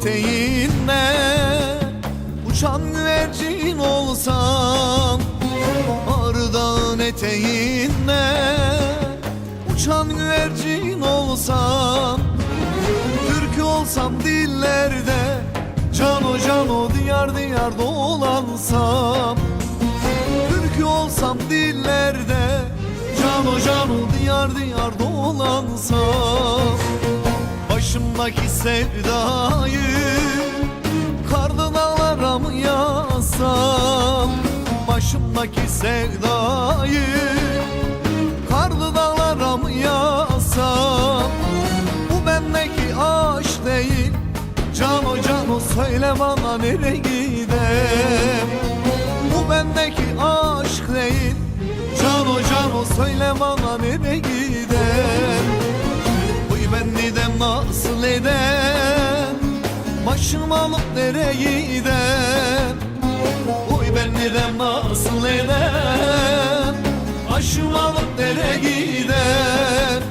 eteğinde Uçan güvercin olsam Ağrı Dağın eteğinde Uçan güvercin olsam Türk olsam dillerde Cano cano diyar diyar dolansam Türk olsam dillerde Cano cano diyar diyar dolansam Başımdaki sevdayı Karlı dağlara mı yazsam? Başımdaki sevdayı Karlı dağlara mı yazsam? Bu bendeki aşk değil Cano cano söyle bana nereye gidem Bu bendeki aşk değil Cano cano söyle bana nereye nidem nasıl edem? Başım alıp nereye gidem? Uy ben nidem nasıl edem? Başım alıp nereye gidem?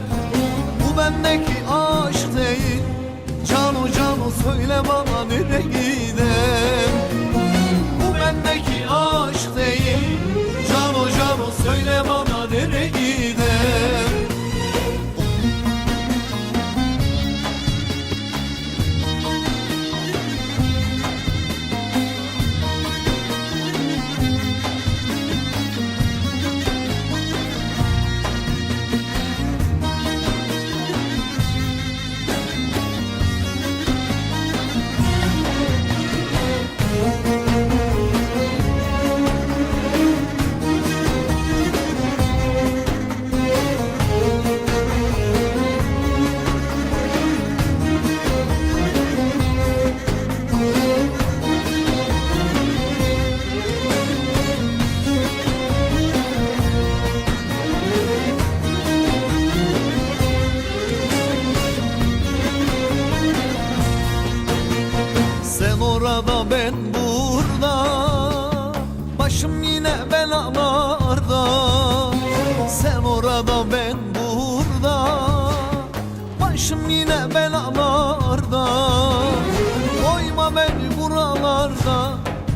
Bu bendeki aşk değil. Cano cano söyle bana nereye gidem ben burada. Başım yine belalarda. Sen orada ben burada. Başım yine belalarda. Koyma beni buralarda.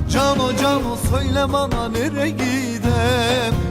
Cano cano söyle bana nereye gidem